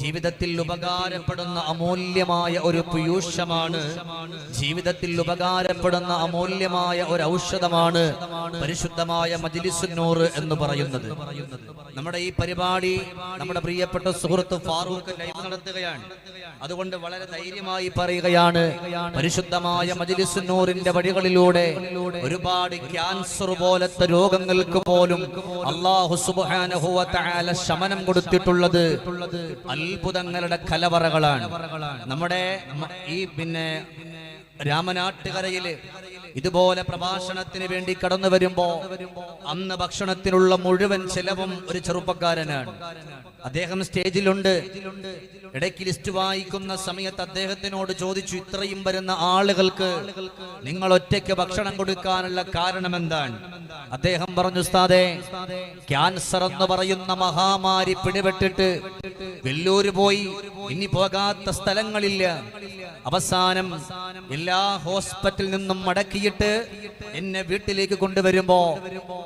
ജീവിതത്തിൽ ഉപകാരപ്പെടുന്ന അമൂല്യമായ ഒരു പീയൂഷമാണ്. ജീവിതത്തിൽ ഉപകാരപ്പെടുന്ന അമൂല്യമായ ഒരു ഔഷധമാണ് പരിശുദ്ധമായ മജിലിസുന്നൂർ എന്ന് പറയുന്നത്. നമ്മുടെ ഈ പരിപാടി നമ്മുടെ പ്രിയപ്പെട്ട സുഹൃത്ത് ഫാറൂഖ് ലൈവ് നടത്തുകയാണ്. അതുകൊണ്ട് വളരെ ധൈര്യമായി പറയുകയാണ് പരിശുദ്ധമായ മജിലിസുന്നൂറിന്റെ വഴികളിലൂടെ ഒരുപാട് ക്യാൻസർ പോലത്തെ രോഗങ്ങൾക്ക് പോലും അള്ളാഹു ശമനം കൊടുത്തിട്ടുള്ളത്. അത്ഭുതങ്ങളുടെ കലവറകളാണ്. നമ്മുടെ ഈ പിന്നെ രാമനാട്ടുകരയിൽ ഇതുപോലെ പ്രഭാഷണത്തിന് വേണ്ടി കടന്നു വരുമ്പോ അന്ന് ഭക്ഷണത്തിനുള്ള മുഴുവൻ ചെലവും ഒരു ചെറുപ്പക്കാരനാണ്. അദ്ദേഹം സ്റ്റേജിലുണ്ട്. ഇടയ്ക്ക് ലിസ്റ്റ് വായിക്കുന്ന സമയത്ത് അദ്ദേഹത്തിനോട് ചോദിച്ചു ഇത്രയും വരുന്ന ആളുകൾക്ക് നിങ്ങൾ ഒറ്റയ്ക്ക് ഭക്ഷണം കൊടുക്കാനുള്ള കാരണം എന്താണ് അദ്ദേഹം പറഞ്ഞു ഉസ്താദേ ക്യാൻസർ എന്ന് പറയുന്ന മഹാമാരി പിടിപെട്ടിട്ട് വെല്ലൂര് പോയി. ഇനി പോകാത്ത സ്ഥലങ്ങളില്ല. അവസാനം എല്ലാ ഹോസ്പിറ്റലിൽ നിന്നും മടക്കിയിട്ട് എന്നെ വീട്ടിലേക്ക് കൊണ്ടുവരുമ്പോ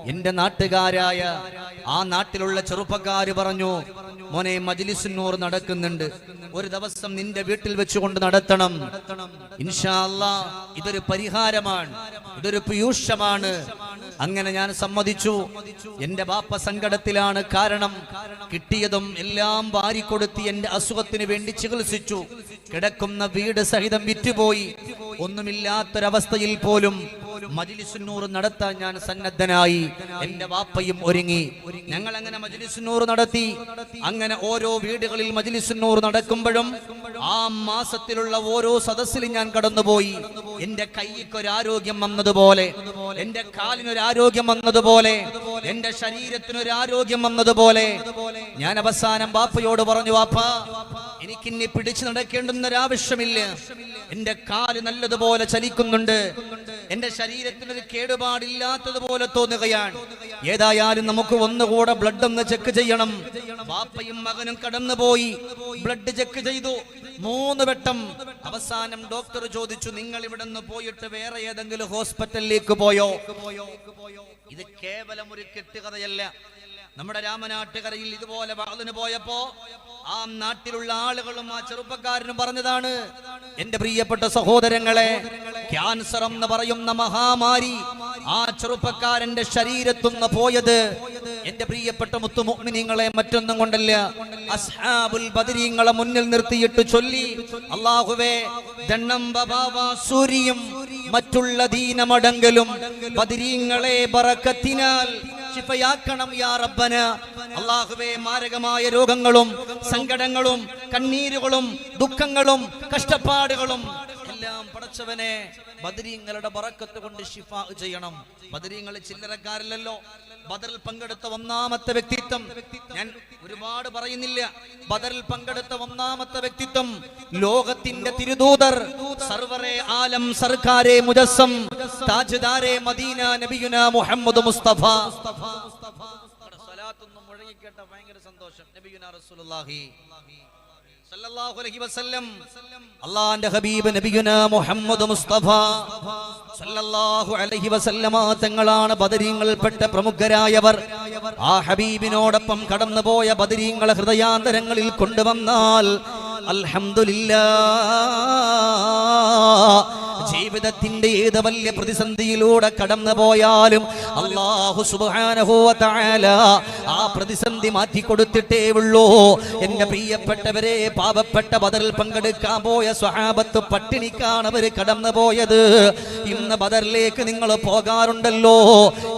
എന്റെ നാട്ടുകാരായ ആ നാട്ടിലുള്ള ചെറുപ്പക്കാര് പറഞ്ഞു മോനെ മജ്ലിസുന്നൂർ നടക്കുന്നുണ്ട്. ഒരു ദിവസം നിന്റെ വീട്ടിൽ വെച്ചുകൊണ്ട് നടത്തണം. ഇൻഷാല്ല ഇതൊരു പരിഹാരമാണ്. ഇതൊരു പീയൂഷമാണ്. അങ്ങനെ ഞാൻ സമ്മതിച്ചു. എന്റെ ബാപ്പ സങ്കടത്തിലാണ്. കാരണം കിട്ടിയതും എല്ലാം വാരിക്കൊടുത്തി എന്റെ അസുഖത്തിന് വേണ്ടി ചികിത്സിച്ചു. കിടക്കുന്ന വീട് സഹിതം വിറ്റുപോയി. ഒന്നുമില്ലാത്തൊരവസ്ഥയിൽ പോലും മജിലിസുന്നൂർ നടത്താൻ ഞാൻ സന്നദ്ധനായി. എന്റെ വാപ്പയും ഒരുങ്ങി. ഞങ്ങൾ അങ്ങനെ മജിലിസുന്നൂർ നടത്തി. അങ്ങനെ ഓരോ വീടുകളിൽ മജിലിസുന്നൂർ നടക്കുമ്പോഴും ആ മാസത്തിലുള്ള ഓരോ സദസ്സിലും ഞാൻ കടന്നുപോയി. എന്റെ കൈക്കൊരു ആരോഗ്യം വന്നതുപോലെ എന്റെ കാലിനൊരു ആരോഗ്യം വന്നതുപോലെ എന്റെ ശരീരത്തിനൊരു ആരോഗ്യം വന്നതുപോലെ. ഞാൻ അവസാനം വാപ്പയോട് പറഞ്ഞു വാപ്പ എനിക്കിന്നെ പിടിച്ചു നടക്കേണ്ടുന്നൊരാവശ്യമില്ല. എന്റെ കാൽ നല്ലതുപോലെ ചലിക്കുന്നുണ്ട്. എന്റെ ശരീരത്തിനൊരു കേടുപാടില്ലാത്തതുപോലെ തോന്നുകയാണ്. ഏതായാലും നമുക്ക് ഒന്നുകൂടെ ബ്ലഡ് ഒന്ന് ചെക്ക് ചെയ്യണം. വാപ്പയും മകനും കടന്നുപോയി. ബ്ലഡ് ചെക്ക് ചെയ്തു. മൂന്ന് വട്ടം. അവസാനം ഡോക്ടർ ചോദിച്ചു നിങ്ങൾ ഇവിടെ നിന്ന് പോയിട്ട് വേറെ ഏതെങ്കിലും ഹോസ്പിറ്റലിലേക്ക് പോയോ? ഇത് കേവലം ഒരു കെട്ടുകഥയല്ല. നമ്മുടെ രാമനാട്ടുകരയിൽ ഇതുപോലെ വാതിന് പോയപ്പോ ആ നാട്ടിലുള്ള ആളുകളും ആ ചെറുപ്പക്കാരനും പറഞ്ഞതാണ് എന്റെ പ്രിയപ്പെട്ട സഹോദരങ്ങളെ ക്യാൻസർ എന്ന് പറയുന്ന മഹാമാരി ആ ചെറുപ്പക്കാരന്റെ ശരീരത്തുനിന്ന് പോയത്. എന്റെ പ്രിയപ്പെട്ട മുത്തുമുഗ്മിനിങ്ങളെ മറ്റൊന്നും കൊണ്ടല്ല. അസ്ഹാബുൽ ബദരീങ്ങളെ മുന്നിൽ നിർത്തിയിട്ട് ചൊല്ലി അള്ളാഹുവേ ദണ്ണം സൂരിയും മറ്റുള്ള ദീനമടങ്കലും ബദരീങ്ങളെ ബറക്കത്തിനാൽ ശിഫയാക്കണം യാ റബ്ബന. അള്ളാഹുവേ മാരകമായ രോഗങ്ങളും സങ്കടങ്ങളും കണ്ണീരുകളും ദുഃഖങ്ങളും കഷ്ടപ്പാടുകളും എല്ലാം പടച്ചവനെ ബദരീങ്ങളുടെ ബറക്കത്ത് കൊണ്ട് ഷിഫ ചെയ്യണം. ബദരീങ്ങൾ ചില്ലറക്കാരില്ലല്ലോ. ബദറിൽ പങ്കെടുത്ത ഒന്നാമത്തെ വ്യക്തിത്വം. ഞാൻ ഒരുപാട് പറയുന്നില്ല. ബദറിൽ പങ്കെടുത്ത ഒന്നാമത്തെ വ്യക്തിത്വം ലോകത്തിന്റെ തിരുദൂതർ സർവറെ ആലം സർക്കാരെ മുജസ്സം താജ്ദാരെ മദീന നബിയുന മുഹമ്മദ് മുസ്തഫ. സ്വലാത്തൊന്നും മുഴങ്ങിക്കേട്ട ഭയങ്കര സന്തോഷം. നബിയുന റസൂലുള്ളാഹി. ഹബീബ് മുഹമ്മദ് മുസ്തഫ. സല്ലല്ലാഹു അലൈഹി വസല്ലമ തങ്ങളാണ് ബദരീങ്ങളിൽപ്പെട്ട പ്രമുഖരായവർ. ആ ഹബീബിനോടൊപ്പം കടന്നുപോയ ബദരീങ്ങളെ ഹൃദയാന്തരങ്ങളിൽ കൊണ്ടുവന്നാൽ അൽഹംദുലില്ലാ. ജീവിതത്തിന്റെ ഏത് വലിയ പ്രതിസന്ധിയിലൂടെ കടന്നു പോയാലും അള്ളാഹു സുബാനഹോല ആ പ്രതിസന്ധി മാറ്റി കൊടുത്തിട്ടേ ഉള്ളൂ. എന്റെ പ്രിയപ്പെട്ടവരെ പാപപ്പെട്ട ബദറിൽ പങ്കെടുക്കാൻ പോയ സ്വഹാബത്ത് പട്ടിണിക്കാണ് അവർ കടന്നു പോയത് ഇന്ന് ബദറിലേക്ക് നിങ്ങൾ പോകാറുണ്ടല്ലോ.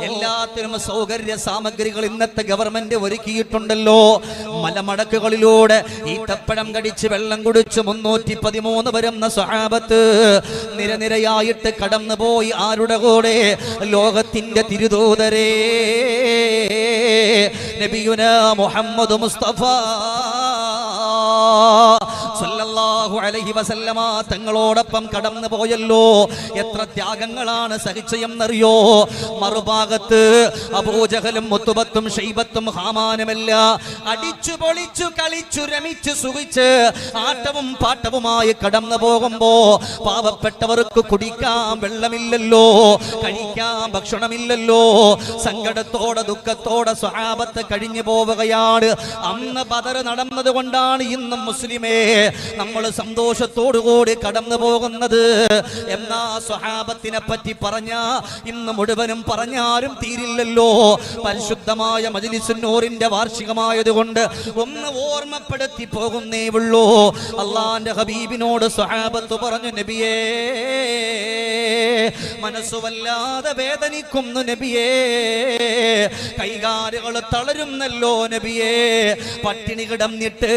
എല്ലാത്തിനും സൗകര്യ സാമഗ്രികൾ ഇന്നത്തെ ഗവൺമെന്റ് ഒരുക്കിയിട്ടുണ്ടല്ലോ. മലമടക്കുകളിലൂടെ ഈ ഈത്തപ്പഴം കടിച്ച് വെള്ളം കുടിച്ച് മുന്നൂറ്റി പതിമൂന്ന് വരുന്ന സ്വഹാബത്ത് നിരനിരയായിട്ട് കടന്നുപോയി ആരുടെ കൂടെ? ലോകത്തിന്റെ തിരുദൂതരേ. നബിയുന മുഹമ്മദ് മുസ്തഫ. സല്ലല്ലാഹു അലൈഹി വസല്ലമ തങ്ങളോടൊപ്പം കടന്നു പോയല്ലോ. എത്ര ത്യാഗങ്ങളാണ് സഹിച്ചയെന്നറിയോ? മറുഭാഗത്ത് അബൂജഹലും മുത്തുബത്തും ഷൈബത്തും ഹാമാനുമല്ല അടിച്ചു പൊളിച്ചു കളിച്ചു രമിച്ച് സുഖിച്ച് ആട്ടവും പാട്ടവുമായി കടന്നു പോകുമ്പോ പാവപ്പെട്ടവർക്ക് കുടിക്കാൻ വെള്ളമില്ലല്ലോ കഴിക്കാൻ ഭക്ഷണമില്ലല്ലോ. സങ്കടത്തോടെ ദുഃഖത്തോടെ സ്വഹാബത്ത് കഴിഞ്ഞു പോവുകയാണ്. അന്ന് ബദർ നടന്നത് കൊണ്ടാണ് ഇന്നും മുസ്ലിമേ നമ്മൾ സന്തോഷത്തോടുകൂടി കടന്നു പോകുന്നത് എന്നാ സ്വഹാബത്തിനെ പറ്റി പറഞ്ഞ ഇന്ന് മുഴുവനും പറഞ്ഞാലും തീരില്ലല്ലോ. പരിശുദ്ധമായ മജ്ലിസുന്നൂറിന്റെ വാർഷികമായതുകൊണ്ട് ഒന്ന് ഓർമ്മപ്പെടുത്തി പോകുന്നേ ഉള്ളൂ. അള്ളാന്റെ ഹബീബിനോട് സ്വഹാബത്ത് പറഞ്ഞു നബിയേ മനസ്സു വല്ലാതെ വേദനിക്കുന്നു നബിയേ. കൈകാലുകൾ തളരുന്നല്ലോ നബിയേ. പട്ടിണി കിടന്നിട്ട്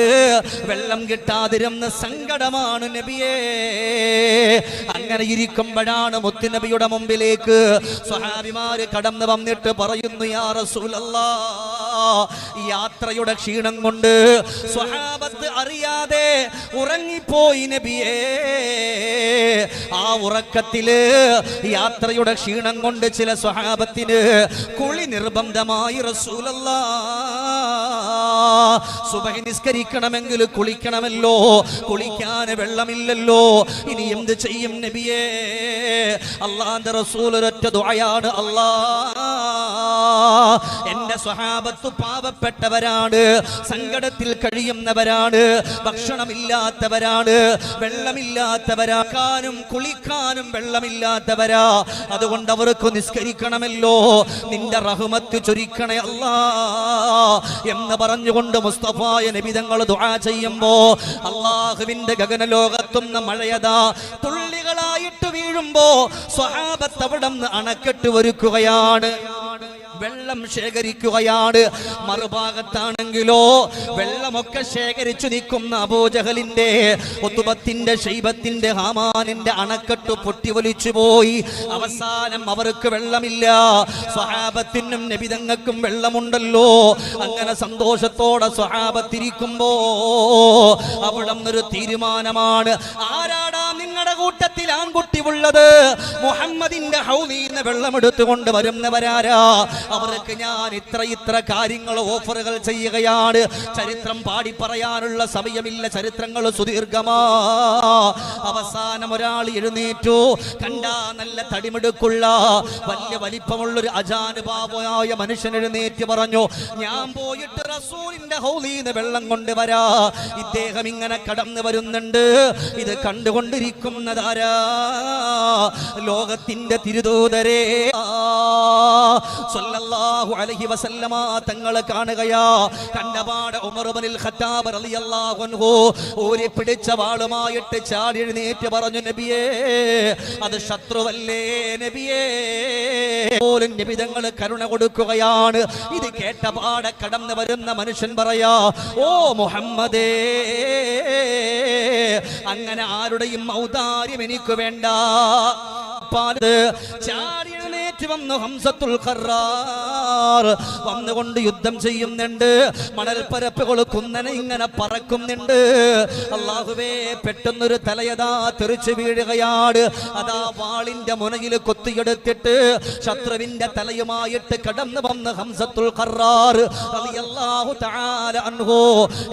വെള്ളം കിട്ടാതിരുന്ന സങ്കടമാണ് നബിയേ. അങ്ങനെ ഇരിക്കുമ്പോഴാണ് മുത്തുനബിയുടെ മുമ്പിലേക്ക് സ്വഹാബിമാര് കടന്നു വന്നിട്ട് പറയുന്നു യാ റസൂലല്ലാ യാത്രയുടെ ക്ഷീണം കൊണ്ട് സ്വഹാബത്ത് അറിയാതെ ഉറങ്ങിപ്പോയി നബിയേ. ആ ഉറക്കത്തിൽ യാത്രയുടെ ക്ഷീണം കൊണ്ട് ചില സ്വഹാബത്തിന് കുളി നിർബന്ധമായി റസൂലല്ലാ സുബഹി നിസ്കരിക്കണമെങ്കിൽ കുളിക്കണമല്ലോ. കുളിക്കാൻ വെള്ളമില്ലല്ലോ. ഇനി എന്ത് ചെയ്യും നബിയേ? അള്ളാന്റെ റസൂൽ ഒരൊറ്റ ദുആയാണ്. അല്ലാ എന്റെ സ്വഹാബത്ത് പാവപ്പെട്ടവരാണ് സങ്കടത്തിൽ കഴിയുന്നവരാണ് ഭക്ഷണമില്ലാത്തവരാണ് വെള്ളമില്ലാത്തവരാക്കാനും കുളിക്കാനും വെള്ളമില്ലാത്തവരാ. അതുകൊണ്ട് അവർക്ക് നിസ്കരിക്കണമല്ലോ. നിന്റെ റഹ്മത്ത് ചൊരിക്കണേ അല്ല എന്ന് പറഞ്ഞുകൊണ്ട് മുസ്തഫായ നബിതങ്ങൾ ദുആ ചെയ്യുമ്പോ അള്ളാഹുവിന്റെ ഗഗനലോകത്തുന്ന മഴയതാ വീഴുമ്പോ സ്വഹാബത്ത് അവിടെ അണക്കെട്ട് ഒരുക്കുകയാണ്. വെള്ളം ശേഖരിക്കുകയാണ്. മറുഭാഗത്താണെങ്കിലോ വെള്ളമൊക്കെ ശേഖരിച്ചു നിൽക്കുന്ന അബോജഹലിന്റെ ഒത്തുബത്തിന്റെ ശൈബത്തിന്റെ ഹാമാനിന്റെ അണക്കെട്ട് പൊട്ടിവലിച്ചു പോയി. അവസാനം അവർക്ക് വെള്ളമില്ല. സ്വഹാബത്തിനും നബിതങ്ങൾക്കും വെള്ളമുണ്ടല്ലോ. അങ്ങനെ സന്തോഷത്തോടെ സ്വഹാബത്തിരിക്കുമ്പോ അവിടെ ഒരു തീരുമാനമാണ്. ആരാടാ നിങ്ങളുടെ കൂട്ടത്തിൽ ആൺകുട്ടി ഉള്ളത് മുഹമ്മദിന്റെ ഹൗലിന്ന് വെള്ളമെടുത്തുകൊണ്ട് വരുന്നവരാരാ? അവർക്ക് ഞാൻ ഇത്ര ഇത്ര കാര്യങ്ങൾ ഓഫറുകൾ ചെയ്യുകയാണ്. ചരിത്രം പാടി പറയാനുള്ള സമയമില്ല. ചരിത്രങ്ങൾ സുദീർഘമാ. അവസാനം ഒരാൾ എഴുന്നേറ്റു. കണ്ടാ നല്ല തടിമെടുക്കുള്ള വലിയ വലിപ്പമുള്ളൊരു അജാനുഭാവമായ മനുഷ്യൻ എഴുന്നേറ്റ് പറഞ്ഞു ഞാൻ പോയിട്ട് റസൂലിന്റെ ഹൗലീന്ന് വെള്ളം കൊണ്ടുവരാ. ഇദ്ദേഹം ഇങ്ങനെ കടന്നു വരുന്നുണ്ട്. ഇത് കണ്ടുകൊണ്ടിരിക്കുന്നതാരാ? ലോകത്തിന്റെ തിരുതൂതരേ സല്ലല്ലാഹു അലൈഹി വസല്ലമ തങ്ങളെ കാണുകയാ. കണ്ണപാട ഉമർ ഇബ്നുൽ ഖത്താബ് റളിയല്ലാഹു അൻഹു ഊരി പിടിച്ച വാളുമായിട്ട് ചാടി എഴുന്നേറ്റ് പറഞ്ഞു നബിയേ അത് ശത്രുവല്ലേ നബിയേ? പോലും നബിതങ്ങൾ കരുണ കൊടുക്കുകയാണ്. ഇത് കേട്ട പാട കടന്നു വരുന്ന മനുഷ്യൻ പറയാ ഓ മുഹമ്മദേ അങ്ങനെ ആരുടെയും ഔദാര്യം എനിക്ക് വേണ്ട. പാൽ ചാടി എഴുന്നേറ്റ് വന്ന് ഹംസത്തുൽ വന്നുകൊണ്ട് യുദ്ധം ചെയ്യുന്നുണ്ട്. മണൽപ്പരപ്പ് കുന്നനെ ഇങ്ങനെ പറക്കുന്നുണ്ട്. അള്ളാഹുവേ പെട്ടെന്നൊരു തലയതാ തെറിച്ചു വീഴുകയാണ്. അതാ വാളിന്റെ മുനയിൽ കൊത്തിയെടുത്തിട്ട് ശത്രുവിന്റെ തലയുമായിട്ട് കടന്നു വന്ന് ഹംസത്തുൽ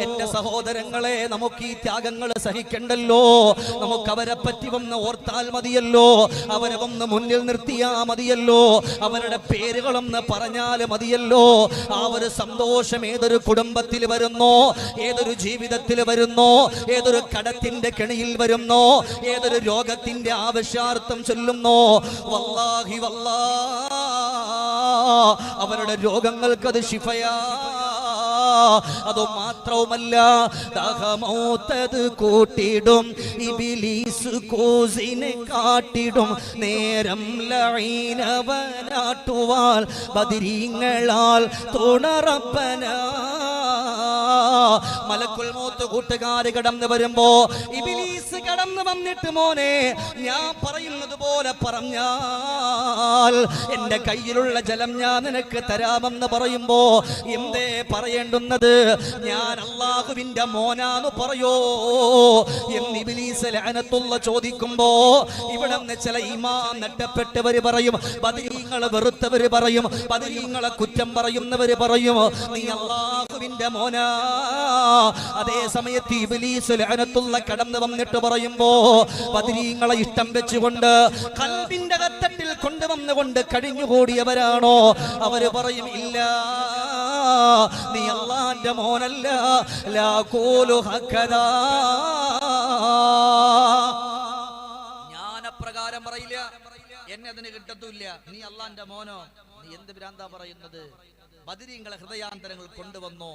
എന്റെ സഹോദരങ്ങളെ നമുക്ക് ഈ ത്യാഗങ്ങൾ സഹിക്കണ്ടല്ലോ. നമുക്ക് അവരെ പറ്റി വന്ന് ഓർത്താൽ മതിയല്ലോ. അവരെ വന്ന് മുന്നിൽ നിർത്തിയാ മതിയല്ലോ. അവരുടെ പേരുകളൊന്ന് പറഞ്ഞാൽ മതിയല്ലോ. ആ ഒരു സന്തോഷം ഏതൊരു കുടുംബത്തിൽ വരുന്നോ ഏതൊരു ജീവിതത്തിൽ വരുന്നോ ഏതൊരു കടത്തിന്റെ കെണിയിൽ വരുന്നോ ഏതൊരു രോഗത്തിന്റെ ആവശ്യാർത്ഥം ചൊല്ലുന്നോ വല്ലാഹി വല്ലാ. അവരുടെ രോഗങ്ങൾക്കത് ശിഫയാ. അത് മാത്രവുമല്ല ദഹമൗത്തത് കൂട്ടിടും ഇബിലീസ് കോസിനെ കാട്ടിടും. നേരം ലൈനവനാട്ടുവാൽ ബദിരീങ്ങളാൽ തുണറപ്പന. മലക്കുൽ മൂത്ത് കൂട്ടുകാര് കടന്നു വരുമ്പോ ഇബിലീസ് കടന്നു വന്നിട്ട് മോനെ ഞാൻ പറയുന്നത് പോലെ പറഞ്ഞാൽ എന്റെ കയ്യിലുള്ള ജലം ഞാൻ നിനക്ക് തരാമെന്ന് പറയുമ്പോ എന്തേ പറയേണ്ടുന്നത് ഞാൻ അള്ളാഹുവിന്റെ മോനാന്ന് പറയോ? എന്ന് ചോദിക്കുമ്പോ ഇവിടെ ചില ഇമാ നട്ടപ്പെട്ടവര് പറയും ബദരീങ്ങളെ വെറുത്തവര് പറയും ബദരീങ്ങളെ കുറ്റം പറയുന്നവര് പറയും നീ അള്ളാഹുവിന്റെ മോനാ. അതേ സമയത്ത് ഇബിലീസ് ലഅനത്തുള്ള കടന്നു വന്നിട്ട് പറയുമ്പോ ബദരീങ്ങളെ ഇഷ്ടം വെച്ചുകൊണ്ട് കൽബിന്റെ കത്തട്ടിൽ കൊണ്ടുവന്നുകൊണ്ട് കഴിഞ്ഞുകൂടിയവരാണോ? അവർ പറയും ഇല്ല. നീ അള്ളാന്റെ മോനല്ല. ലാ കൂലു ഹക്കദാ. ഞാൻ അപ്രകാരം പറയില്ല. എന്നെ അതിന് കിട്ടത്തൂല്ല നീ അള്ളാന്റെ മോനോ? നീ എന്ത് ഭ്രാന്താ പറയുന്നത്? ബദരീങ്ങളെ ഹൃദയാന്തരങ്ങൾ കൊണ്ടുവന്നോ?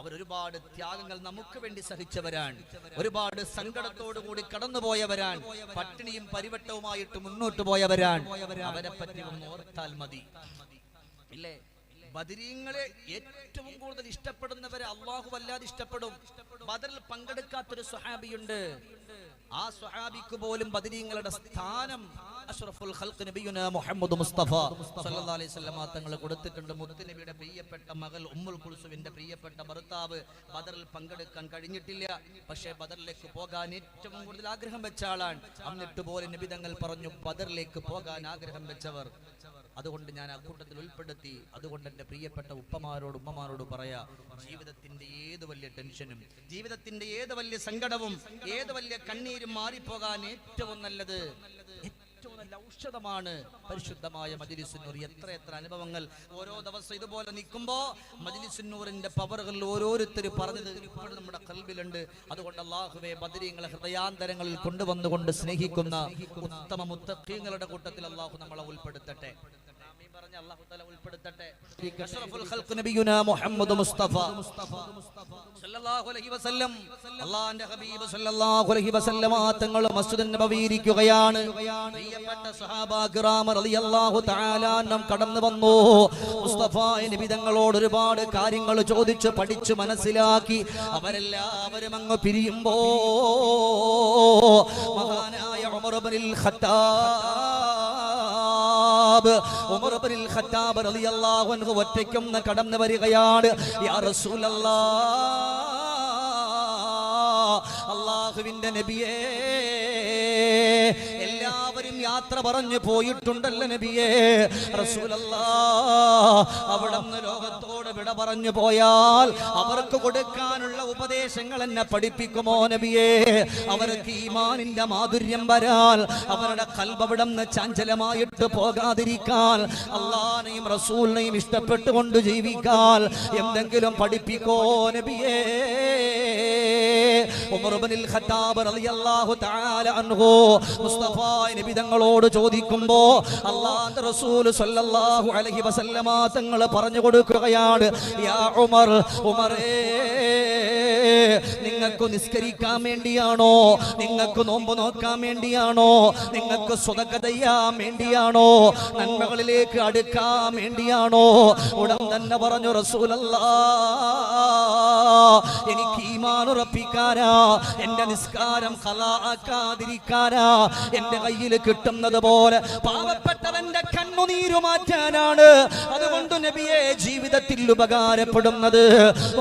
അവർ ഒരുപാട് ത്യാഗങ്ങൾ നമുക്ക് വേണ്ടി സഹിച്ചവരാണ്. ഒരുപാട് സങ്കടത്തോടു കൂടി കടന്നുപോയവരാണ്. പട്ടിണിയും പരിവട്ടവുമായിട്ട് മുന്നോട്ട് പോയവരാണ്. അവരെ പറ്റി ഒന്ന് ഓർത്താൽ മതി. ഇല്ലേ? ബദരീങ്ങളെ ഏറ്റവും കൂടുതൽ ഇഷ്ടപ്പെടുന്നവരെ അള്ളാഹു വല്ലാതെ ഇഷ്ടപ്പെടും. ബദറിൽ പങ്കെടുക്കാത്തൊരു സ്വഹാബിയുണ്ട്. ആ സ്വഹാബിക്ക് പോലും ബദരീങ്ങളുടെ സ്ഥാനം അഷ്റഫുൽ ഖൽഖ് നബിയുന മുഹമ്മദ് മുസ്തഫ സല്ലല്ലാഹു അലൈഹി വസല്ലമ തങ്ങൾ കൊടുത്തിട്ടുണ്ട്. മുത്ത് നബിയുടെ പ്രിയപ്പെട്ട മകൾ ഉമ്മുൽ കുൽസുവിന്റെ പ്രിയപ്പെട്ട ഭർത്താവ് ബദറിൽ പങ്കെടുക്കാൻ കഴിഞ്ഞിട്ടില്ല. പക്ഷേ ബദറിലേക്ക് പോകാൻ ഏറ്റവും കൂടുതൽ ആഗ്രഹം വെച്ച ആളാണ്. എന്നിട്ട് പോലെ നബി തങ്ങൾ പറഞ്ഞു ബദറിലേക്ക് പോകാൻ ആഗ്രഹം വെച്ചവർ അതുകൊണ്ട് ഞാൻ അക്കൂട്ടത്തിൽ ഉൾപ്പെടുത്തി. അതുകൊണ്ട് എന്റെ പ്രിയപ്പെട്ട ഉപ്പമാരോട് ഉമ്മമാരോട് പറയാ ജീവിതത്തിന്റെ ഏത് വലിയ ടെൻഷനും ജീവിതത്തിന്റെ ഏത് വലിയ സങ്കടവും ഏത് വലിയ കണ്ണീരും മാറിപ്പോകാൻ ഏറ്റവും നല്ലത് ഏറ്റവും നല്ല ഔഷധമാണ് പരിശുദ്ധമായ മജിലിസുന്നൂർ. എത്ര എത്ര അനുഭവങ്ങൾ ഓരോ ദിവസം ഇതുപോലെ നിൽക്കുമ്പോ മജിലിസുന്നൂറിന്റെ പവറുകൾ ഓരോരുത്തർ പറഞ്ഞത് നമ്മുടെ കൽബിലുണ്ട് അതുകൊണ്ട് അള്ളാഹുവെ ബദരീങ്ങളെ ഹൃദയാന്തരങ്ങളിൽ കൊണ്ടുവന്നുകൊണ്ട് സ്നേഹിക്കുന്ന ഉത്തമ മുത്തഖീങ്ങളുടെ കൂട്ടത്തിൽ അള്ളാഹു നമ്മളെ ഉൾപ്പെടുത്തട്ടെ. പറഞ്ഞ അള്ളാഹു തആല ഉൾപ്പെടുത്തട്ടെ. അഷ്റഫുൽ ഖൽഖ് നബിയുനാ മുഹമ്മദ് മുസ്തഫ. സല്ലല്ലാഹു അലൈഹി വസല്ലം. അല്ലാഹുവിന്റെ ഹബീബ് സല്ലല്ലാഹു അലൈഹി വസല്ലമ തങ്ങൾ മസ്ജിദുൻ നബവി ഇരിക്കുകയാണ്. പ്രിയപ്പെട്ട സ്വഹാബ കിറാം റളിയല്ലാഹു തആല നാം കടന്നു വന്നു. മുസ്തഫ നബി തങ്ങളോട് ഒരുപാട് കാര്യങ്ങൾ ചോദിച്ച് പഠിച്ചു മനസ്സിലാക്കി. അവരെല്ലാവരും അങ്ങ് പിരിയുമ്പോ മഹാനായ Umar ibn al Khattab. Umar ibn al Khattab റളിയല്ലാഹു അൻഹു ഒറ്റയ്ക്കൊന്ന് കടന്നു വരികയാണ്. യാ റസൂലല്ലാഹ് അള്ളാഹുവിന്റെ നബിയേ യാത്ര പറഞ്ഞു പോയിട്ടുണ്ടല്ലോ നബിയേ? റസൂലല്ലാ അവിടെ നിന്ന് ലോകത്തോട് വിട പറഞ്ഞു പോയാൽ അവർക്ക് കൊടുക്കാനുള്ള ഉപദേശങ്ങൾ എന്നെ പഠിപ്പിക്കുമോ നബിയേ? അവർക്ക് ഈമാനിന്റെ മാധുര്യം വരാൻ അവരുടെ കൽബവിടം ചാഞ്ചലമായിട്ട് പോകാതിരിക്കാൻ അള്ളാനെയും റസൂലിനെയും ഇഷ്ടപ്പെട്ടുകൊണ്ട് ജീവിക്കാൻ എന്തെങ്കിലും പഠിപ്പിക്കോ നബിയേ? തങ്ങളോട് ചോദിക്കുമ്പോ അല്ലാഹുവിന്റെ റസൂൽ സല്ലല്ലാഹു അലൈഹി വസല്ലമ തങ്ങൾ പറഞ്ഞു കൊടുക്കുകയാണ് യാ ഉമർ ഉമറേ നിങ്ങൾക്ക് നിസ്കരിക്കാൻ വേണ്ടിയാണോ? നിങ്ങൾക്ക് നോമ്പ് നോക്കാൻ വേണ്ടിയാണോ? നിങ്ങൾക്ക് സ്വതക്ക ചെയ്യാൻ വേണ്ടിയാണോ? നന്മകളിലേക്ക് അടുക്കാൻ വേണ്ടിയാണോ? ഉടൻ തന്നെ പറഞ്ഞു റസൂലല്ലാ എനിക്ക് ഈമാൻ ഉറപ്പിക്കാനാ എന്റെ നിസ്കാരം കലാക്കാതിരിക്കാനാ എന്റെ കയ്യിൽ കിട്ടുന്നത് പോലെ പാവപ്പെട്ടവന്റെ കണ്ണുനീരു മാറ്റാനാണ്. അതുകൊണ്ട് നബിയെ ജീവിതത്തിൽ ഉപകാരപ്പെടുന്നത്.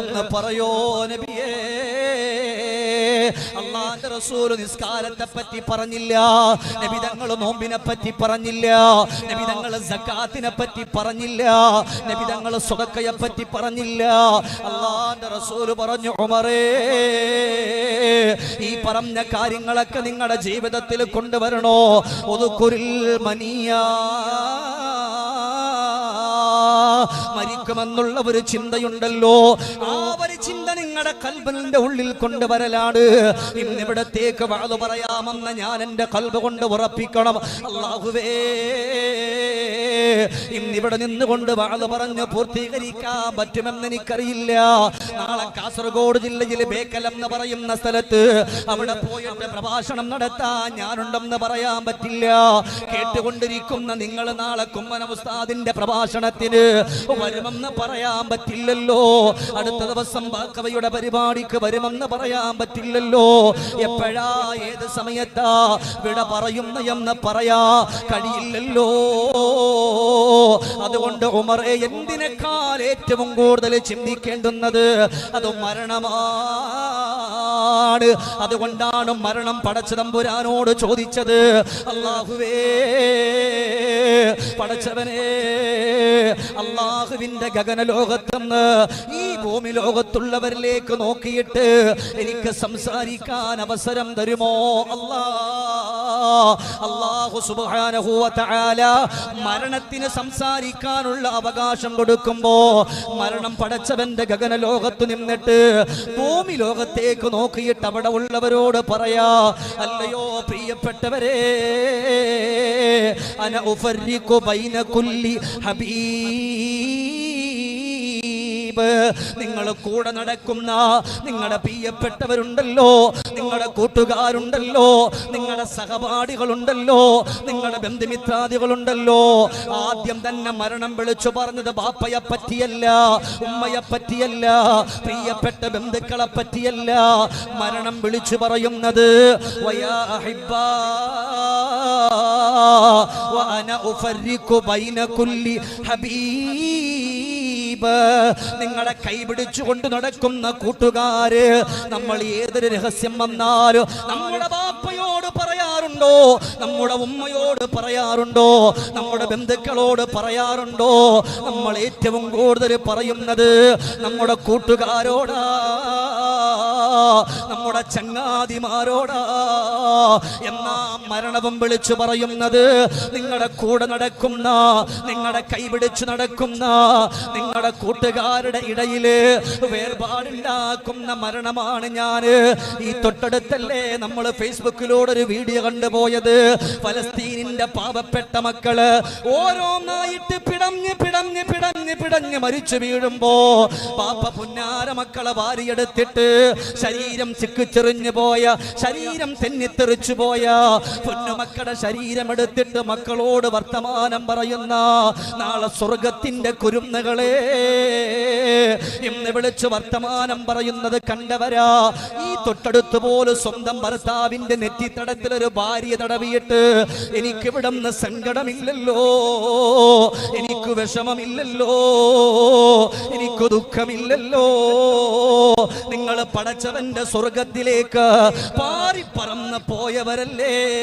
ഒന്ന് പറയോ നബിയേ? അള്ളാന്റെ റസൂൽ നിസ്കാരത്തെ പറ്റി പറഞ്ഞില്ല. നബിതങ്ങൾ നോമ്പിനെ പറ്റി പറഞ്ഞില്ല. നബിതങ്ങൾ സക്കാത്തിനെ പറ്റി പറഞ്ഞില്ല. നബിതങ്ങൾ സ്വതക്കയെ പറ്റി പറഞ്ഞില്ല. അള്ളാന്റെ റസൂൽ പറഞ്ഞു ഉമറേ ഈ പറഞ്ഞ കാര്യങ്ങളൊക്കെ നിങ്ങളുടെ ജീവിതത്തിൽ കൊണ്ടുവരണോ. ഒതുക്കുരിൽ മനിയ മരിക്കുമെന്നുള്ള ഒരു ചിന്തയുണ്ടല്ലോ. ആ ഒരു ചിന്ത നിങ്ങളുടെ കൽബിന്റെ ഉള്ളിൽ കൊണ്ടുവരലാണ്. ഇന്നിവിടത്തേക്ക് വാതു പറയാമെന്ന് ഞാൻ എന്റെ കൽബ് കൊണ്ട് ഉറപ്പിക്കണം. അള്ളാഹുവേ ഇന്നിവിടെ നിന്നുകൊണ്ട് വാൾ പറഞ്ഞ് പൂർത്തീകരിക്കാൻ പറ്റുമെന്ന് എനിക്കറിയില്ല. നാളെ കാസർഗോഡ് ജില്ലയിലെ ബേക്കൽ എന്ന് പറയുന്ന സ്ഥലത്ത് അവിടെ പോയിട്ട് പ്രഭാഷണം നടത്താൻ ഞാനുണ്ടെന്ന് പറയാൻ പറ്റില്ല. കേട്ടുകൊണ്ടിരിക്കുന്ന നിങ്ങൾ നാളെ കുമ്മന ഉസ്താദിന്റെ പ്രഭാഷണത്തിന് വരുമെന്ന് പറയാൻ പറ്റില്ലല്ലോ. അടുത്ത ദിവസം ബാക്കവയുടെ പരിപാടിക്ക് വരുമെന്ന് പറയാൻ പറ്റില്ലല്ലോ. എപ്പോഴാ ഏത് സമയത്താ വിട പറയുന്ന എന്ന് പറയാ കഴിയില്ലല്ലോ. അതുകൊണ്ട് ഉമർ എന്തിനേക്കാൾ ഏറ്റവും കൂടുതൽ ചിന്തിക്കേണ്ടുന്നത്? അത് മരണമാണ്. അതുകൊണ്ടാണ് മരണം പടച്ചതമ്പുരാനോട് ചോദിച്ചത്. അള്ളാഹുവേ പടച്ചവനെ അള്ളാഹുവിന്റെ ഗഗന ലോകത്തുനിന്ന് ഈ ഭൂമി ലോകത്തുള്ളവരിലേക്ക് നോക്കിയിട്ട് എനിക്ക് സംസാരിക്കാൻ അവസരം തരുമോ? അല്ലാ. മരണത്തിന് സംസാരിക്കാനുള്ള അവകാശം കൊടുക്കുമ്പോ മരണം പടച്ചവന്റെ ഗഗന ലോകത്ത് നിന്നിട്ട് ഭൂമി ലോകത്തേക്ക് നോക്കിയിട്ട് അവിടെ ഉള്ളവരോട് പറയാ അല്ലയോ പ്രിയപ്പെട്ടവരെ അന ഉഫർരിഖു ബൈന കുല്ലി ഹബീബ് നിങ്ങൾ കൂടെ നടക്കുന്ന നിങ്ങളുടെ പ്രിയപ്പെട്ടവരുണ്ടല്ലോ നിങ്ങളുടെ കൂട്ടുകാരുണ്ടല്ലോ നിങ്ങളുടെ സഹപാഠികളുണ്ടല്ലോ നിങ്ങളുടെ ബന്ധുമിത്രാദികളുണ്ടല്ലോ ആദ്യം തന്നെ മരണം വിളിച്ചു പറഞ്ഞത് ബാപ്പയെ പറ്റിയല്ല ഉമ്മയെ പറ്റിയല്ല പ്രിയപ്പെട്ട ബന്ധുക്കളെ പറ്റിയല്ല മരണം വിളിച്ചു പറയുന്നത് വയാ അഹിബ്ബാ وأنا أفرق بين كل حبيب നിങ്ങളെ കൈപിടിച്ചുകൊണ്ട് നടക്കുന്ന കൂട്ടുകാര് നമ്മൾ ഏതൊരു രഹസ്യം വന്നാലും നമ്മുടെ ബാപ്പയോട് പറയാറുണ്ടോ? നമ്മുടെ ഉമ്മയോട് പറയാറുണ്ടോ? നമ്മുടെ ബന്ധുക്കളോട് പറയാറുണ്ടോ? നമ്മൾ ഏറ്റവും കൂടുതൽ പറയുന്നത് നമ്മുടെ കൂട്ടുകാരോടാ. നമ്മുടെ ചങ്ങാതിമാരോടാ. എന്നാ മരണവും വിളിച്ചു പറയുന്നത്. നിങ്ങളുടെ കൂടെ നടക്കുന്ന നിങ്ങളുടെ കൈപിടിച്ച് നടക്കുന്ന നിങ്ങളുടെ കൂട്ടുകാരുടെ ഇടയിൽ വേർപാടുണ്ടാക്കുന്ന മരണമാണ് ഞാൻ ഈ തൊട്ടടുത്തല്ലേ നമ്മൾ ഫേസ്ബുക്കിലൂടെ ഒരു വീഡിയോ കണ്ടുപോയത്. ഫലസ്തീനിന്റെ പാവപ്പെട്ട മക്കൾ ഓരോന്നായിട്ട് പിടഞ്ഞ് പിടഞ്ഞ് പിടഞ്ഞ് പിടഞ്ഞ് മരിച്ചു വീഴുമ്പോ പാപ്പ പുന്നാര മക്കളെ വാരിയെടുത്തിട്ട് ശരീരം ചിക്കിച്ചെറിഞ്ഞു പോയ ശരീരം തെന്നിത്തെറിച്ചു പോയ പൊന്നുമക്കളുടെ ശരീരം എടുത്തിട്ട് മക്കളോട് വർത്തമാനം പറയുന്ന നാളെ സ്വർഗത്തിന്റെ കുരുന്നുകളെ. ഇന്ന് വിളിച്ച് വർത്തമാനം പറയുന്നത് കണ്ടവരാ. ഈ തൊട്ടടുത്ത് പോലും സ്വന്തം ഭർത്താവിന്റെ നെറ്റിത്തടത്തിൽ ഒരു ഭാര്യ തടവിയിട്ട് എനിക്കിവിടെ നിന്ന് സങ്കടമില്ലല്ലോ. എനിക്ക് വിഷമമില്ലല്ലോ. എനിക്ക് ദുഃഖമില്ലല്ലോ. നിങ്ങൾ പടച്ചവന്റെ സ്വർഗത്തിലേക്ക് പാറിപ്പറന്ന് പോയവരല്ലേ?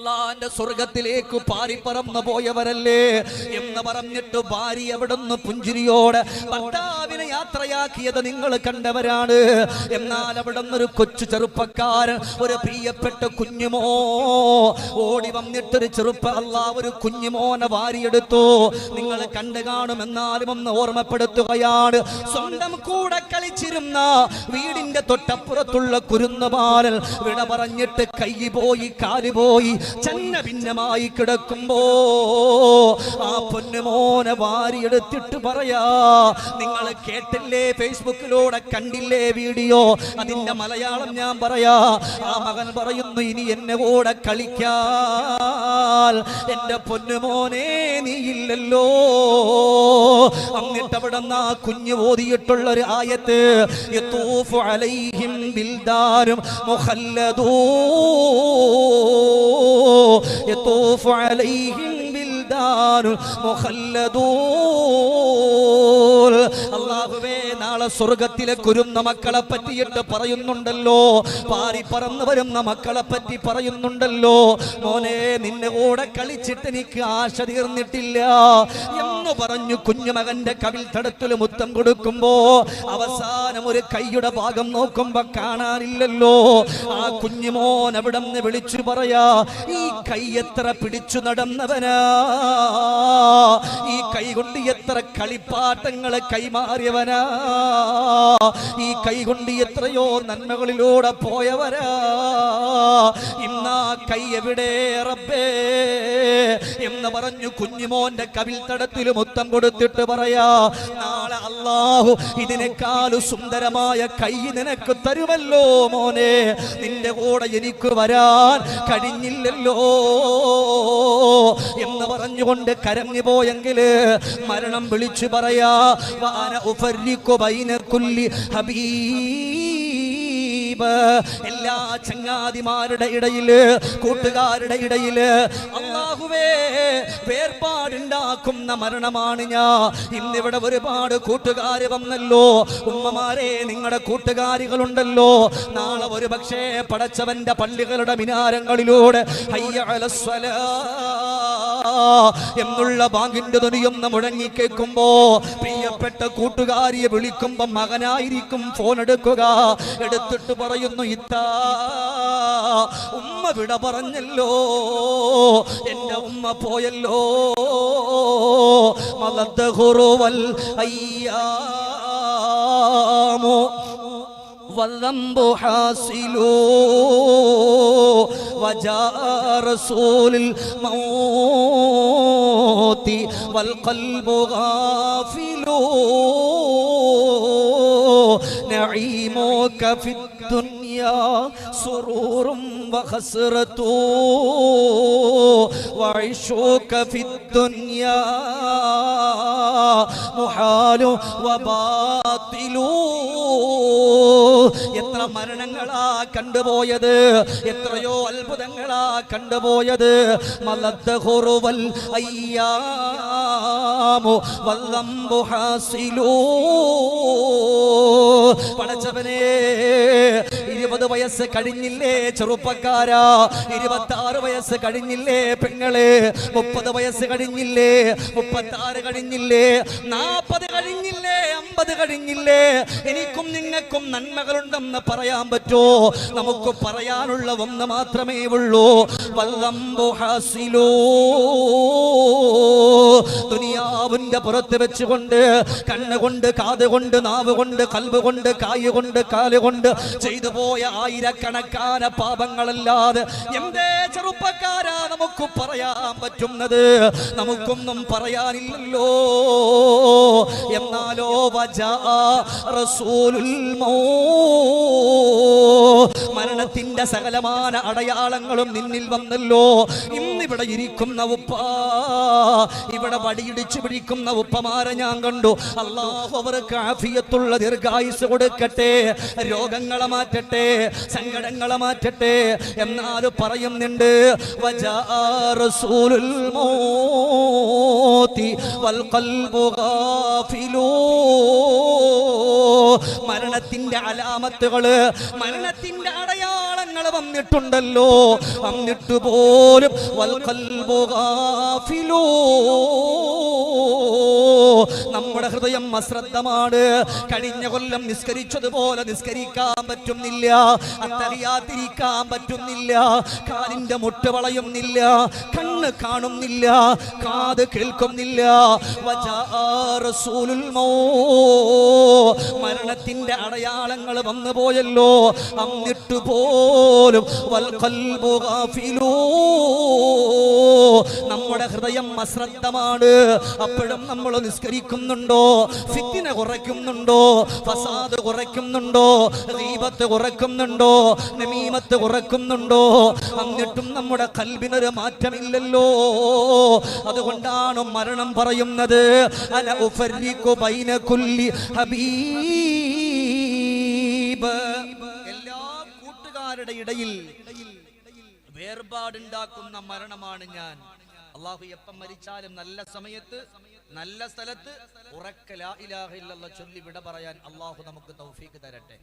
അള്ളാന്റെ സ്വർഗത്തിലേക്ക് പാറിപ്പറന്നു പോയവരല്ലേ എന്ന് പറഞ്ഞിട്ട് ഭാര്യ എവിടുന്ന് പുഞ്ചിരിയോട് ഭർത്താവിനെ യാത്രയാക്കിയത് നിങ്ങൾ കണ്ടവരാണ്. എന്നാൽ അവിടുന്ന് ഒരു കൊച്ചു ചെറുപ്പക്കാരൻ ഒരു പ്രിയപ്പെട്ട കുഞ്ഞുമോ ഓടി വന്നിട്ടൊരു ചെറുപ്പ അല്ല ഒരു കുഞ്ഞുമോനെ വാരിയെടുത്തു. നിങ്ങൾ കണ്ടു കാണും എന്നാലും ഒന്ന് ഓർമ്മപ്പെടുത്തുകയാണ്. സ്വന്തം കൂടെ കളിച്ചിരുന്ന വീടിന്റെ തൊട്ടപ്പുറത്തുള്ള കുരുന്നുപാലൽ വിട പറഞ്ഞിട്ട് കൈ പോയി കാൽ പോയി ചന്ന ഭിന്നമായി കിടക്കുമ്പോ ആ പൊന്നുമോനെ വാരിയെടുത്തിട്ട് പറയാ നിങ്ങൾ കേട്ടില്ലേ? ഫേസ്ബുക്കിലൂടെ കണ്ടില്ലേ വീഡിയോ? അതിന്റെ മലയാളം ഞാൻ പറയാ. ആ മകൻ പറയുന്നു ഇനി എന്നെ കൂടെ കളിക്കാൻ. എന്റെ പൊന്നുമോനെ നീ ഇല്ലല്ലോ. എന്നിട്ട് അവിടെ ആ കുഞ്ഞ് ഓതിയിട്ടുള്ള ഒരു ആയത്ത് അലൈഹിം ബിൽദാരും മുഖല്ലദൂ യത്തൂഫു അലൈഹിം ബിൽദാരും മുഖല്ലദൂൻ അല്ലാഹുവേ നാളെ സ്വർഗത്തിലെ കുരുന്ന മക്കളെ പറ്റിയിട്ട് പറയുന്നുണ്ടല്ലോ. പാരി പറന്നു വരുന്ന മക്കളെ പറ്റി പറയുന്നുണ്ടല്ലോ. മോനെ നിന്നെ കൂടെ കളിച്ചിട്ട് എനിക്ക് ആശ തീർന്നിട്ടില്ല. എന്ന് പറഞ്ഞു കുഞ്ഞുമകന്റെ കവിൽ തടത്തിൽ മുത്തം കൊടുക്കുമ്പോ അവസാനം ഒരു കൈയുടെ ഭാഗം നോക്കുമ്പോ കാണാനില്ലല്ലോ. ആ കുഞ്ഞുമോൻ അവിടെ നിന്ന് വിളിച്ചു പറയാ ഈ കൈ എത്ര പിടിച്ചു നടന്നവനാ? ഈ കൈ കൊണ്ട് എത്ര കളിപ്പാട്ടങ്ങളെ കൈമാറിയവനാ? ഈ കൈകൊണ്ട് എത്രയോ നന്മകളിലൂടെ പോയവരാ. ഇന്നാ കൈ എവിടെ റബ്ബേ? എന്ന് പറഞ്ഞു കുഞ്ഞുമോന്റെ കവിൽ തടത്തിൽ മുത്തം കൊടുത്തിട്ട് പറയാ നാളെ അള്ളാഹു ഇതിനേക്കാൾ സുന്ദരമായ കൈ നിനക്ക് തരുമല്ലോ മോനെ. നിന്റെ കൂടെ എനിക്ക് വരാൻ കഴിഞ്ഞില്ലല്ലോ. എന്ന് പറഞ്ഞുകൊണ്ട് കരഞ്ഞു പോയെങ്കിൽ മരണം വിളിച്ചു പറയാ വാന ഉഫരിക്കു കുല്ലി എല്ലാ ചങ്ങാതിമാരുടെ ഇടയിൽ കൂട്ടുകാരുടെ ഇടയിൽ അള്ളാഹുവേ വേർപാടുണ്ടാക്കുന്ന മരണമാണ് ഞാൻ. ഇന്നിവിടെ ഒരുപാട് കൂട്ടുകാര് വന്നല്ലോ. ഉമ്മമാരെ നിങ്ങളുടെ കൂട്ടുകാരികളുണ്ടല്ലോ. നാളെ ഒരു പക്ഷേ പടച്ചവന്റെ പള്ളികളുടെ മിനാരങ്ങളിലൂടെ ഹയ്യ അലസ്വലാ എന്നുള്ള ബാങ്കിന്റെ തുണിയൊന്ന് മുഴങ്ങി കേൾക്കുമ്പോ പ്രിയപ്പെട്ട കൂട്ടുകാരിയെ വിളിക്കുമ്പോ മകനായിരിക്കും ഫോൺ എടുക്കുക എടുത്തിട്ട് പറയുന്നു ഇത്താ ഉമ്മ വിട പറഞ്ഞല്ലോ എന്റെ ഉമ്മ പോയല്ലോ മലദ്ദഹുറുവൽ അയ്യാമോ والذنب حاصل وجاء رسول الموت والقلب غافل نعيمك في الدنيا سرور وخسرة وعيشك في الدنيا محال وباطل എത്ര മരണങ്ങളാ കണ്ടുപോയത് എത്രയോ അത്ഭുതങ്ങളാ കണ്ടുപോയത് മലദ്ദഹുറുവൽ അയ്യാമു വല്ലംബു ഹാസിലൂ പടച്ചവനെ ഇരുപത് വയസ്സ് കഴിഞ്ഞില്ലേ ചെറുപ്പക്കാരാ? ഇരുപത്തി ആറ് വയസ്സ് കഴിഞ്ഞില്ലേ പെങ്ങളെ? മുപ്പത് വയസ്സ് കഴിഞ്ഞില്ലേ? മുപ്പത്തി ആറ് കഴിഞ്ഞില്ലേ? നാപ്പത് കഴിഞ്ഞില്ലേ? അമ്പത് കഴിഞ്ഞില്ലേ? എനിക്കും നിങ്ങൾക്കും നന്മകളുണ്ടെന്ന് പറയാൻ പറ്റോ? നമുക്ക് പറയാനുള്ള ഒന്ന് മാത്രമേ ഉള്ളൂ. വല്ലംബു ഹാസിലൂ ദുനിയാവിന്റെ പുറത്ത് വെച്ചുകൊണ്ട് കണ്ണുകൊണ്ട് കാത് കൊണ്ട് നാവ് കൊണ്ട് കൽവ് കൊണ്ട് കായ് കൊണ്ട് കാൽ കൊണ്ട് ചെയ്തു പോയ ആയിരക്കണക്കാന പാപങ്ങളല്ലാതെ എന്തേ ചെറുപ്പക്കാരാ നമുക്ക് പറയാൻ പറ്റുന്നത്? നമുക്കൊന്നും പറയാനില്ലല്ലോ. എന്നാലോ വജാ റസൂലുൽ മൗ മരണത്തിന്റെ സകലമാന അടയാളങ്ങളും നിന്നിൽ വന്നല്ലോ. ഇന്നിവിടെ ഇരിക്കുന്ന ഉപ്പ ഇവിടെ വടിയിടിച്ചു പിടിക്കുന്ന ഉപ്പമാരെ ഞാൻ കണ്ടു. അള്ളാഹു അവർക്ക് ആഫിയത്തുള്ള ദീർഘായുസ് കൊടുക്കട്ടെ രോഗങ്ങളെ മാറ്റട്ടെ സങ്കടങ്ങളെ മാറ്റട്ടെ എന്നാൽ പറയുന്നുണ്ട്. മരണത്തിന്റെ അലാമത്തുകൾ മരണത്തിന്റെ വന്നിട്ടുണ്ടല്ലോ. വന്നിട്ട് പോലും വൽ ഖൽബു ഗാഫിലൂ നമ്മുടെ ഹൃദയം അശ്രദ്ധമാണ്. കഴിഞ്ഞ കൊല്ലം നിസ്കരിച്ചതുപോലെ നിസ്കരിക്കാൻ പറ്റുന്നില്ല. അത്തറിയാതിരിക്കാൻ പറ്റുന്നില്ല. കാലിന്റെ മുട്ട് വളയുന്നില്ല. കണ്ണ് കാണുന്നില്ല. കാത് കേൾക്കുന്നില്ല. മരണത്തിന്റെ അടയാളങ്ങൾ വന്നു പോയല്ലോ. അന്നിട്ടുപോലും വൽ ഖൽബു ഗാഫിലൂ നമ്മുടെ ഹൃദയം അശ്രദ്ധമാണ്. അപ്പോഴും നമ്മൾ നിസ്കരിക്കുന്നുണ്ടോ? ഫിത്തിനെ കുറയ്ക്കുന്നുണ്ടോ? ഫസാദ് കുറയ്ക്കുന്നുണ്ടോ? ദീപത്ത് കുറയ്ക്കുന്നുണ്ടോ? നമീമത്ത് കുറയ്ക്കുന്നുണ്ടോ? എന്നിട്ടും നമ്മുടെ കൽബിനൊരു മാറ്റമില്ലല്ലോ. അതുകൊണ്ടാണ് മരണം പറയുന്നത്. അല ഉഫരിക്കു ബൈന കുല്ലി ഹബീബ്. എല്ലാ കൂട്ടുകാരുടെ ഇടയിൽ വേർപാടുണ്ടാക്കുന്ന മരണമാണ് ഞാൻ. അള്ളാഹു എപ്പം മരിച്ചാലും നല്ല സമയത്ത് നല്ല സ്ഥലത്ത് ഉറക്ക ലാ ഇലാഹ ഇല്ലല്ലാഹ് ചൊല്ലി വിട പറയാൻ അള്ളാഹു നമുക്ക് തൗഫീക്ക് തരട്ടെ.